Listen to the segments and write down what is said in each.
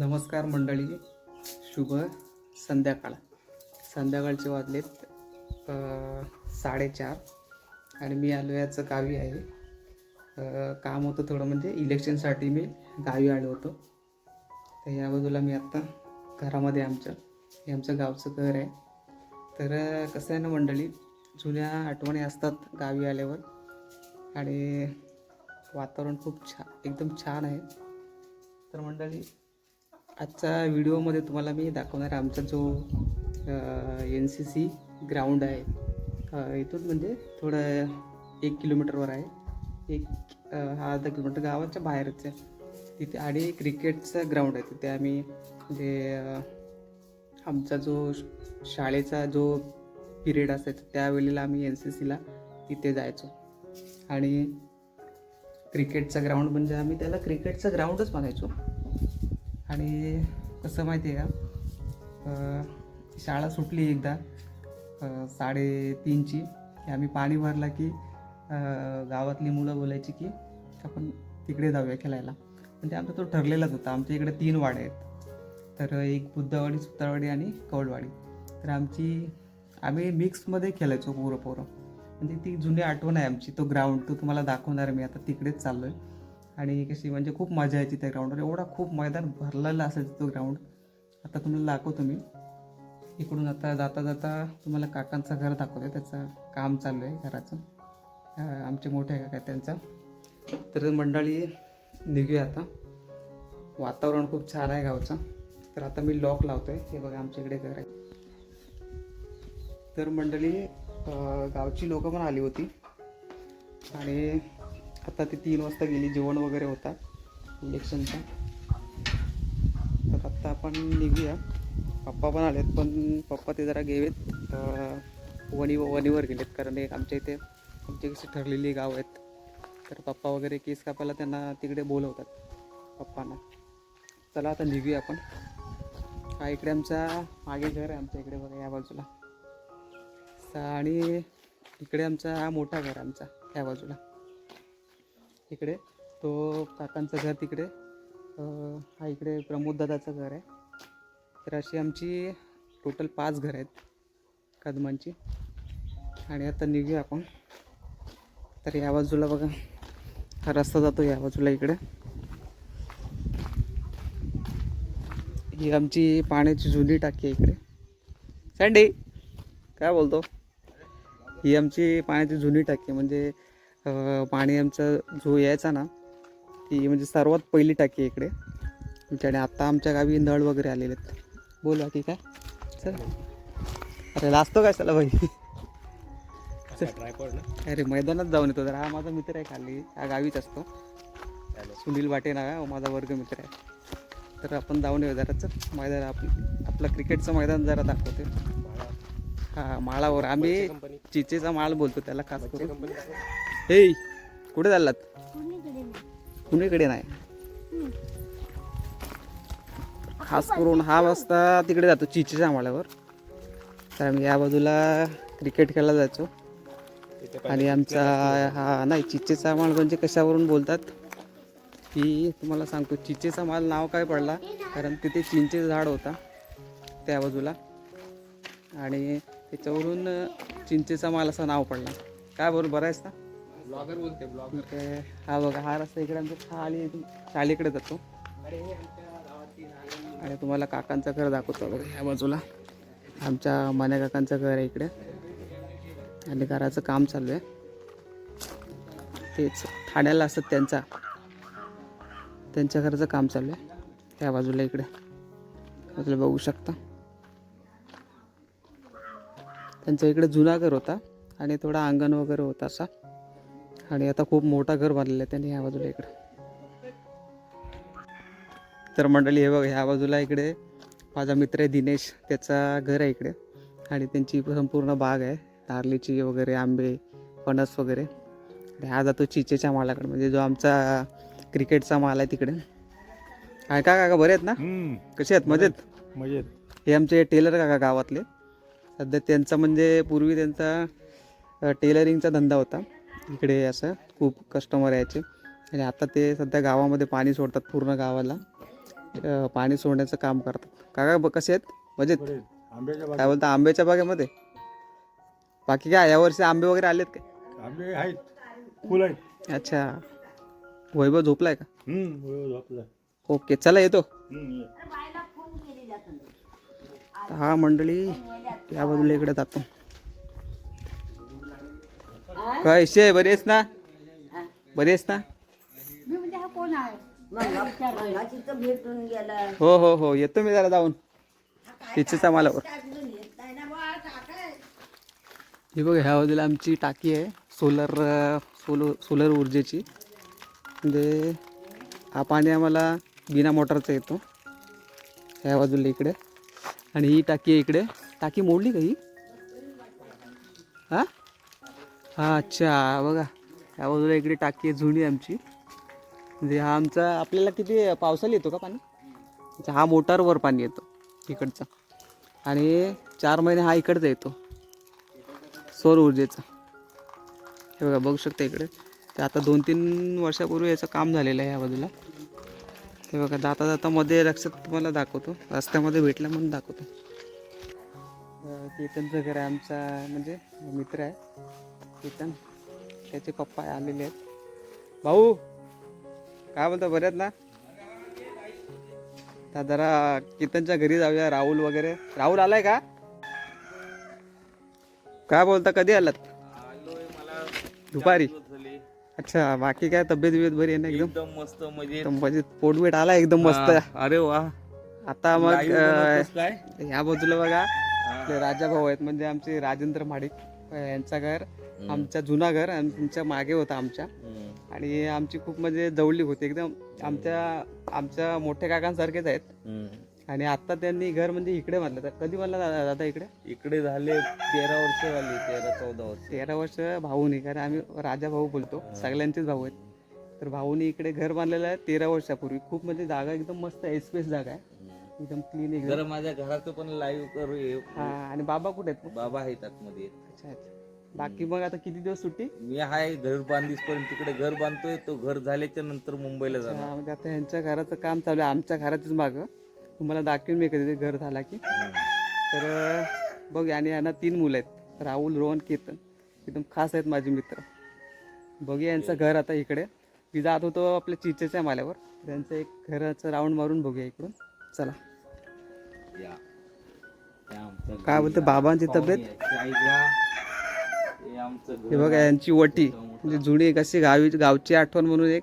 नमस्कार मंडळी शुभ संध्याकाळ. संध्याकाळचे वाजलेत साडेचार आणि मी आलो याचं गावी आहे. काम होतं थोडं म्हणजे इलेक्शनसाठी मी गावी आलो होतो. तर या बाजूला मी आत्ता घरामध्ये आमच्या हे आमचं गावचं घर आहे. तर कसं आहे ना मंडळी जुन्या आठवणी असतात गावी आल्यावर. आणि वातावरण खूप छान एकदम छान आहे. तर मंडळी आजच्या व्हिडिओमध्ये तुम्हाला मी दाखवणार आमचा जो एन सी सी ग्राउंड आहे. इथून म्हणजे थोडं एक किलोमीटरवर आहे. एक हा अर्धा किलोमीटर गावाच्या बाहेरच आहे. तिथे आणि क्रिकेटचं ग्राउंड आहे. तिथे आम्ही म्हणजे आमचा जो शाळेचा जो पिरियड असायचा त्यावेळेला आम्ही एन सी सीला तिथे जायचो. आणि क्रिकेटचा ग्राउंड म्हणजे आम्ही त्याला क्रिकेटचं ग्राउंडच म्हणायचो. आणि कसं माहिती आहे का? शाळा सुटली एकदा. साडेतीनची. की आम्ही पाणी भरला की गावातली मुलं बोलायची की आपण तिकडे जाऊया खेळायला. म्हणजे आमचा तो ठरलेलाच होता. आमच्या इकडे तीन वाड्या आहेत. तर एक बुद्धवाडी सुतारवाडी आणि कवडवाडी तर आमची आम्ही मिक्समध्ये खेळायचो पोरं पोरं म्हणजे ती जुनी आठवण आहे आमची. तो ग्राउंड तो तुम्हाला दाखवणार मी आता तिकडेच चाललो आहे आणि कशी म्हणजे खूप मजा यायची त्या ग्राउंडवर एवढा खूप मैदान भरलेला असायचा तो ग्राउंड आता तुम्ही दाखवतो मी. इकडून आता जाता जाता तुम्हाला काकांचं घर दाखवतो त्याचं काम चालू आहे घराचं. आमचे मोठे काका त्यांचं. तर मंडळी निघूया आता. वातावरण खूप छान आहे गावचं. तर आता मी लॉक लावतो आहे हे बघा आमच्या इकडे घर आहे. तर मंडळी गावची लोकं पण आली होती. आणि आता ती तीन वाजता गेली जेवण वगैरे होता इलेक्शनचा तर आत्ता आपण निघूया. पप्पा पण आलेत पण पप्पा ते जरा गेलेत तर वणी वणीवर गेलेत कारण एक आमच्या इथे आमची कशी ठरलेली गाव आहेत. तर पप्पा वगैरे केस कापायला त्यांना तिकडे बोलवतात पप्पांना. चला आता निघूया आपण. हा इकडे आमचा मागे घर आहे आमच्या इकडे बघा या बाजूला. आणि इकडे आमचा हा मोठा घर आहे आमचा ह्या बाजूला. इकडे. तो काकांचं घर तिकडे. हा इकडे प्रमोद दादाचं घर आहे. तर अशी आमची टोटल पाच घर आहेत कदमांची. आणि आता निघूया आपण. तर या बाजूला बघा. हा रस्ता जातो या बाजूला इकडे. ही आमची पाण्याची जुनी टाकी आहे इकडे. सँडी काय बोलतो? ही आमची पाण्याची जुनी टाकी म्हणजे पाणी आमचं जो यायचा ना ती म्हणजे सर्वात पहिली टाकी इकडे. आणि आत्ता आमच्या गावी नळ वगैरे आलेले आहेत. बोल बाकी काय? चल. अरे लाजतो काय चला भाई? अरे मैदानात जाऊन येतो तर हा माझा मित्र आहे खाली. हा गावीच असतो. सुनील वाटे हा माझा वर्ग मित्र आहे. तर आपण जाऊन येऊ जरा. चल. मैदान आपलं आपलं क्रिकेटचं मैदान जरा दाखवते. हा माळावर. आम्ही चिचेचा माळ बोलतो त्याला खास करून. हे कुठे चाललात? कुणीकडे नाही. खास करून हा वाजता तिकडे जातो चिचेच्या माळावर तर आम्ही या बाजूला क्रिकेट खेळायला जायचो. आणि आमचा हा नाही चिचेचा माल म्हणजे कशावरून बोलतात? की तुम्हाला सांगतो चिचेचा माल नाव काय पडला? कारण तिथे चिंचेचं झाड होता त्या बाजूला. आणि त्याच्यावरून चिंचेचा माल असं नाव पडला. काय बरोबर बरं आहेस ना? ब्लॉगर बोलते ब्लॉगर हा बघा हा रस्ता इकडे आमच्या खाली शाळेकडे जातो. आणि तुम्हाला काकांचं घर दाखवतो बघा ह्या बाजूला. आमच्या मान्या काकांचं घर आहे इकडे. आणि घराचं काम चालू आहे. तेच ठाण्याला असतात त्यांचा. त्यांच्या घराचं काम चालू आहे. त्या बाजूला इकडे. बाजूला बघू शकता. त्यांचं इकडे जुना घर होता. आणि थोडा अंगण वगैरे होता असा. आणि आता खूप मोठा घर बांधलेलं आहे त्यांनी ह्या बाजूला इकडे. तर मंडळी हे बघ ह्या बाजूला इकडे माझा मित्र आहे दिनेश त्याचा घर आहे इकडे. आणि त्यांची संपूर्ण बाग आहे नारलीची वगैरे आंबे फणस वगैरे. आणि हा जातो चिचेच्या मालाकडे म्हणजे जो आमचा क्रिकेटचा माल आहे तिकडे. काय का काका बरे आहेत ना? कसे आहेत? मजेत? मजेत. हे आमचे टेलर काका गावातले. सध्या त्यांचा म्हणजे पूर्वी त्यांचा टेलरिंगचा धंदा होता. इकडे असं खूप कस्टमर यायचे. आणि आता ते सध्या गावामध्ये पाणी सोडतात पूर्ण गावाला. पाणी सोडण्याचं काम करतात. काका कसे आहेत? मजेत? काय बोलता? आंब्याच्या बागेमध्ये? बाकी काय यावर्षी आंबे वगैरे आलेत काय? आंबे आहेत. फुल आहेत. अच्छा. वैभव झोपलाय का. ओके चला येतो. हा मंडळी या बाजूला इकडे जातो. काय? शे बरी आहेस ना? बरी आहेस ना? मी म्हणजे हा कोण आहे? मंगाची तर भेटून गेला हो हो हो. येतो मी जरा जाऊन. तिचेचा मालावर ही बघ ह्या बाजूला आमची टाकी आहे. सोलर सोलो सोलर ऊर्जेची. म्हणजे हा पाणी आम्हाला बिना मोटरचा येतो. ह्या बाजूला इकडे. आणि ही टाकी आहे इकडे. टाकी मोडली का ही? हां? हा अच्छा बघा. या बाजूला इकडे टाकी आहे जुनी आमची. म्हणजे हा आमचा आपल्याला किती पावसाला येतो का पाणी? अच्छा हा मोटारवर पाणी येतो इकडचा. आणि चार महिने हा इकडचा येतो. सौर ऊर्जेचा. हे बघा बघू शकता इकडे. ते आता दोन तीन वर्षापूर्वी याचं काम झालेलं आहे या बाजूला. हे बघा जाता जाता मध्ये लक्षात तुम्हाला दाखवतो. रस्त्यामध्ये भेटलं म्हणून दाखवतो. केतनचं घर आहे आमचा म्हणजे मित्र आहे. केतन त्याचे पप्पा आलेले आहेत. भाऊ काय बोलता आहेत ना? आता जरा कीर्तनच्या घरी जाऊया राहुल वगैरे. राहुल आलाय का? काय बोलता कधी आलात? दुपारी. अच्छा बाकी काय तब्येत बिब्येत बरी आहे ना एकदम? मस्त म्हणजे पोटबीट आला एकदम मस्त. अरे वा. आता मग ह्या बाजूला बघा राजा भाऊ आहेत म्हणजे आमचे राजेंद्र महाडिक अं, यांचं घर आमच्या जुना घर आणि तुमच्या मागे होता आमच्या. आणि आमची खूप म्हणजे जवळीक होती एकदम. आमच्या आमच्या मोठ्या काकांसारखेच आहेत. आणि आता त्यांनी घर म्हणजे इकडे बांधलं. तर कधी दादा दादा इकडे? इकडे झाले तेरा वर्ष झाली तेरा चौदा वर्ष. तेरा वर्ष भाऊनी कारण आम्ही राजा भाऊ बोलतो. सगळ्यांचेच भाऊ आहेत. तर भाऊनी इकडे घर बांधलेलं आहे तेरा वर्षापूर्वी. खूप म्हणजे जागा एकदम मस्त एस्पेस जागा आहे. एकदम क्लीन एकदम जरा माझ्या घराचं पण लाईव्ह करू ये. हा आणि बाबा कुठे आहेत? बाबा आहेत आतमध्ये. अच्छा अच्छा. बाकी मग आता किती दिवस सुट्टी? मी हाय घर बांधीस पर्यंत तिकडे घर बांधतोय तो घर झाल्याच्यानंतर मुंबईला जाणार. हा, म्हणजे आता यांच्या घराचं काम चालू आहे. आमच्या घराचीच मागं. तुम्हाला दाखवेन मी कधी घर झाला की. तर अं, बघ आणि यांना तीन मुलं आहेत. राहुल रोहन केतन. एकदम खास आहेत माझे मित्र. बघूया यांचं घर आता इकडे. मी जात होतो आपल्या चिचेच्या माल्यावर. त्यांचं एक घराचं राऊंड मारून बघूया इकडून. चला. काय बोलते. बाबांची तब्येत. हे बघा यांची वटी. म्हणजे जुनी कशी गावी गावची आठवण म्हणून एक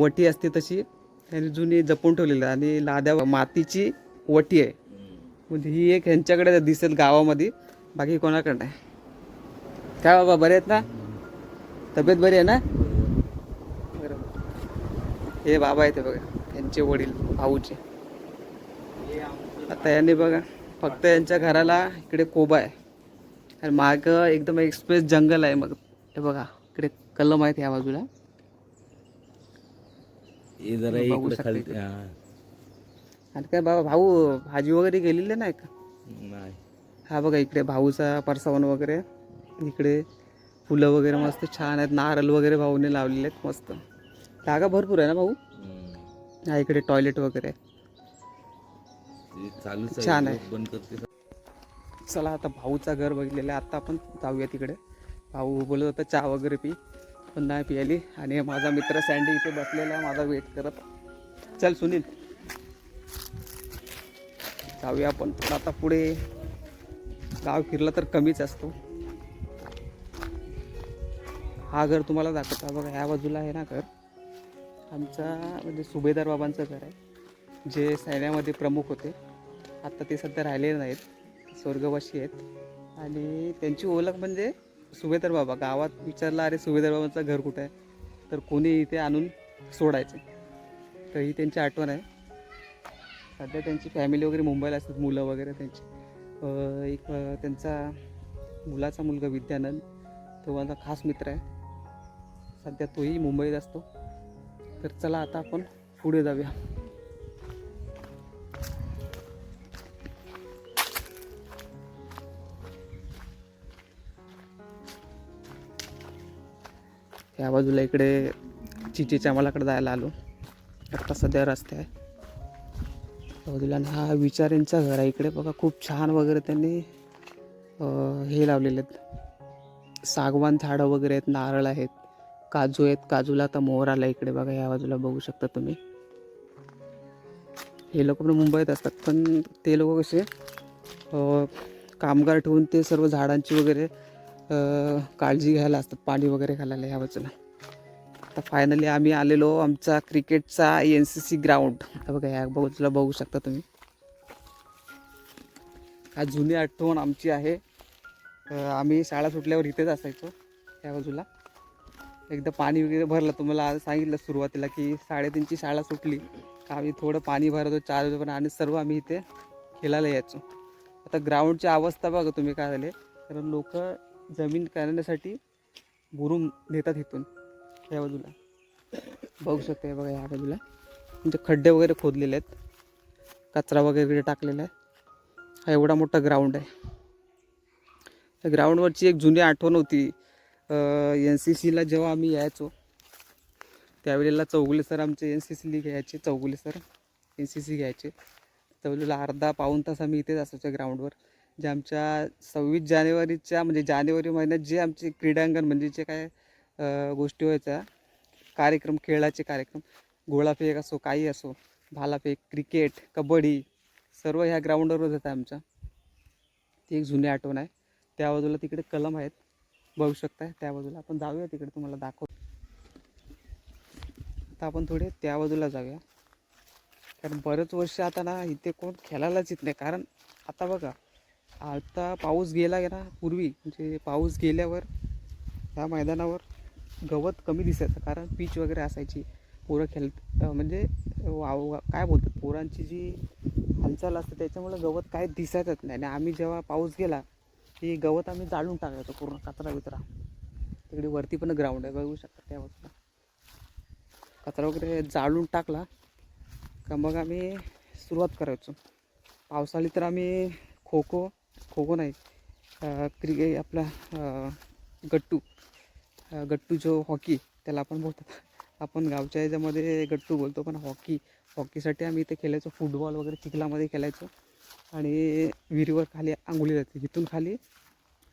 वटी असते तशी. त्यांनी जुनी जपून ठेवलेली. आणि लाद्या मातीची वटी आहे. म्हणजे ही एक ह्यांच्याकडे दिसेल गावामध्ये. बाकी कोणाकडे नाही. काय बाबा बरे आहेत ना? तब्येत बरी आहे ना? हे बाबा आहेत बघा त्यांचे वडील भाऊचे आता यांनी बघा फक्त यांच्या घराला इकडे कोबा आहे. आणि माग एकदम एक्सप्रेस जंगल आहे मग. हे बघा इकडे कलम आहेत या बाजूला. आणि काय बाबा भाऊ भाजी वगैरे गेलेली नाही का? हा बघा इकडे भाऊचा परसावन वगैरे. इकडे फुलं वगैरे मस्त छान आहेत. नारळ वगैरे भाऊने लावलेले आहेत मस्त. जागा भरपूर आहे ना भाऊ. हा इकडे टॉयलेट वगैरे. आहे. छान आहे. चला आता भाऊचा घर बघितलेलं आहे. आता आपण जाऊया तिकडे. भाऊ बोलत होता चहा वगैरे पी. पण नाही पियाली. आणि माझा मित्र सँडी इथे बसलेला आहे माझा वेट करत. चल सुनील. जाऊया आपण. पण आता पुढे गाव फिरला तर कमीच असतो. हा घर तुम्हाला दाखवतो. बघा ह्या बाजूला आहे ना घर. आमचा म्हणजे सुभेदार बाबांचं घर आहे. जे सैन्यामध्ये प्रमुख होते आत्ता ते सध्या राहिलेले नाहीत स्वर्गवासी आहेत. आणि त्यांची ओळख म्हणजे सुभेदार बाबा. गावात विचारलं अरे सुभेदार बाबांचं घर कुठं आहे? तर कोणी इथे आणून सोडायचं. तर ही त्यांची आठवण आहे. सध्या त्यांची फॅमिली वगैरे मुंबईला असतात मुलं वगैरे त्यांची. एक त्यांचा मुलाचा मुलगा विद्यानंद तो माझा खास मित्र आहे. सध्या तोही मुंबईत असतो. तर चला आता आपण पुढे जाऊया. या बाजूला इकडे चिचीच्या मलाकडे जायला आलो. आत्ता सध्या रस्ते आहे. बाजूला हा विचारेंचा घर आहे. इकडे बघा खूप छान वगैरे त्यांनी हे लावलेले आहेत. सागवान झाडं वगैरे आहेत नारळ आहेत काजू आहेत. काजूला आता मोहर आला इकडे बघा या बाजूला बघू शकता तुम्ही. हे लोक पण मुंबईत असतात पण ते लोक कसे कामगार ठेवून ते सर्व झाडांची वगैरे काळजी घ्यायला असतात पाणी वगैरे घालायला ह्या बाजूला. आता फायनली आम्ही आलेलो आमचा क्रिकेटचा एन सी सी ग्राउंड बघा या बाजूला बघू शकता तुम्ही. हा जुनी आठवण आमची आहे. आम्ही शाळा सुटल्यावर इथेच असायचो त्या बाजूला. एकदा पाणी वगैरे भरलं तुम्हाला सांगितलं सुरुवातीला की साडेतीनची शाळा सुटली. का आम्ही थोडं पाणी भरतो चार वाजेपर्यंत आणि सर्व आम्ही इथे खेळायला यायचो. आता ग्राउंडची अवस्था बघा तुम्ही काय झाले. कारण लोक जमीन करण्यासाठी बुरून नेतात इथून या बाजूला. बघू शकता बघा या बाजूला. म्हणजे खड्डे वगैरे खोदलेले आहेत. कचरा वगैरे टाकलेला आहे. हा एवढा मोठा ग्राउंड आहे. त्या ग्राउंडवरची एक जुनी आठवण होती. एन सी सीला जेव्हा आम्ही यायचो त्यावेळेला चौगुले सर आमचे एन सी सीली घ्यायचे Chougule sir N C C घ्यायचे. त्यावेळेला अर्धा पाऊण तास आम्ही इथेच असायचो ग्राउंडवर जे आमच्या सव्वीस जानेवारीच्या म्हणजे जानेवारी महिन्यात जे आमचे क्रीडांगण म्हणजे जे काय गोष्टी व्हायच्या कार्यक्रम खेळाचे कार्यक्रम गोळाफेक असो काही असो भालाफेक क्रिकेट कबड्डी सर्व ह्या ग्राउंडवरच होतं आमच्या. ती एक जुनी आठवण आहे. त्या बाजूला तिकडे कलम आहेत. बघू शकता त्या बाजूला. आपण जाऊया तिकडे तुम्हाला दाखव आता आपण थोडे त्या बाजूला जाऊया. कारण बरेच वर्ष आता ना इथे कोण खेळायलाच येत नाही. कारण आता बघा आता पाऊस गेला ना पूर्वी म्हणजे पाऊस गेल्यावर ह्या मैदानावर गवत कमी दिसायचं कारण पीच वगैरे असायची. पोरं खेळ म्हणजे वाव काय बोलतात पोरांची जी हालचाल असते त्याच्यामुळे गवत काय दिसायचंच नाही. आणि आम्ही जेव्हा पाऊस गेला की गवत आम्ही जाळून टाकायचो पूर्ण कचरा विचरा तिकडे वरती पण ग्राउंड आहे बघू शकता त्या बाजूला. कचरा वगैरे जाळून टाकला. का मग आम्ही सुरुवात करायचो. पावसाळी तर आम्ही खो खो खो खो नाही क्रिके आपला गट्टू. गट्टू जो हॉकी त्याला आपण बोलतात. आपण गावच्या याच्यामध्ये गट्टू बोलतो पण हॉकी हॉकीसाठी आम्ही इथे खेळायचो फुटबॉल वगैरे चिखलामध्ये खेळायचो आणि विहिरीवर खाली आंघोळी जाते इथून खाली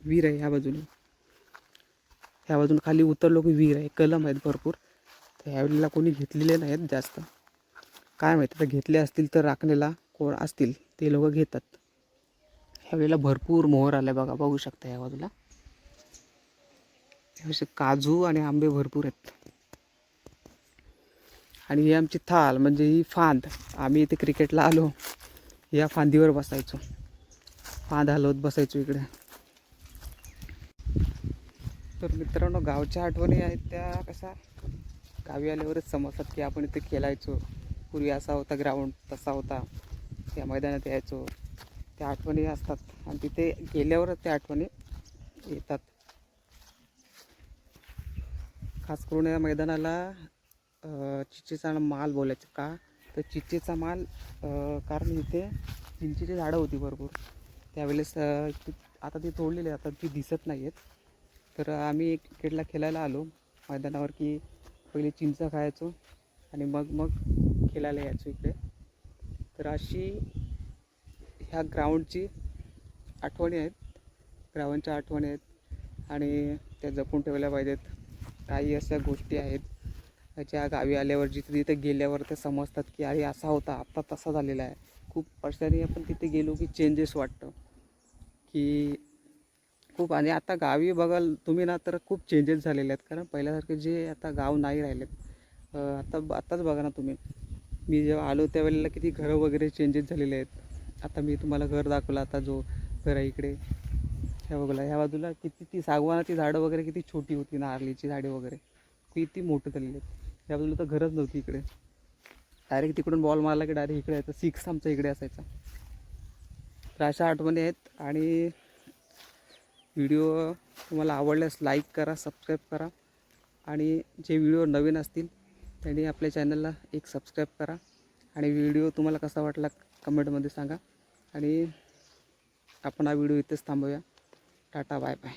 विहीर आहे ह्या बाजूने. ह्या बाजून खाली उतरलो की विहीर आहे. कलम आहेत भरपूर. तर ह्यावेळेला कोणी घेतलेले नाहीत जास्त. काय माहिती तर घेतले असतील तर राखणेला कोण असतील ते लोक घेतात. ह्यावेळेला भरपूर मोहर आलाय बघा बघू शकता या बाजूला. असे काजू आणि आंबे भरपूर आहेत. आणि ही आमची थाल म्हणजे ही फांद. आम्ही इथे क्रिकेटला आलो या फांदीवर बसायचो. फांद हलवत बसायचो इकडे. तर मित्रांनो गावच्या आठवणी आहेत त्या कशा? गावी आल्यावरच समजतात की आपण इथे खेळायचो. पूर्वी असा होता ग्राउंड तसा होता. त्या मैदानात यायचो. त्या आठवणी असतात. आणि तिथे गेल्यावरच त्या आठवणी येतात. खास करून या मैदानाला चिचेचा माल बोलायचं का? तर चिचेचा माल कारण इथे चिंचेची झाडं होती भरपूर. त्यावेळेस ती- आता ती तोडलेली आहे, आता ती दिसत नाही आहेत तर आम्ही क्रिकेटला खेळायला आलो. मैदानावर की पहिले चिंच खायचो आणि मग मग खेळायला यायचो इकडे. तर अशी ह्या ग्राउंडची आठवणी आहेत. ग्राउंडच्या आठवणी आहेत. आणि त्या जपून ठेवल्या पाहिजेत. काही अशा गोष्टी आहेत. ज्या गावी आल्यावर जिथे तिथे गेल्यावर ते समजतात की अरे असा होता. आत्ता तसा झालेला आहे. खूप वर्षांनी आपण तिथे गेलो की चेंजेस वाटतं. की खूप आणि आता गावी बघाल तुम्ही ना तर खूप चेंजेस झालेले आहेत. कारण पहिल्यासारखे जे आता गाव नाही राहिलेत. आता आत्ताच बघा ना तुम्ही. मी जेव्हा आलो त्यावेळेला किती घरं वगैरे चेंजेस झालेले आहेत. आता मी तुम्हाला घर दाखवलं आता जो घर आहे इकडे. ह्या बघला ह्या बाजूला किती ती सागवानाची झाडं वगैरे किती छोटी होती नारळीची झाडे वगैरे. किती मोठं झालेली आहेत. ह्या बाजूला तर घरच नव्हती इकडे. डायरेक्ट तिकडून बॉल मारला की डायरेक्ट इकडे यायचं. सिक्स आमचा इकडे असायचा. तर अशा आठवणी आहेत आणि व्हिडिओ तुम्हाला आवडल्यास लाईक करा सबस्क्राईब करा. आणि जे व्हिडिओ नवीन असतील त्यांनी आपल्या चॅनलला एक सबस्क्राईब करा. आणि व्हिडिओ तुम्हाला कसा वाटला कमेंटमध्ये सांगा. आणि आपण हा व्हिडिओ इथेच थांबूया टाटा बाय बाय.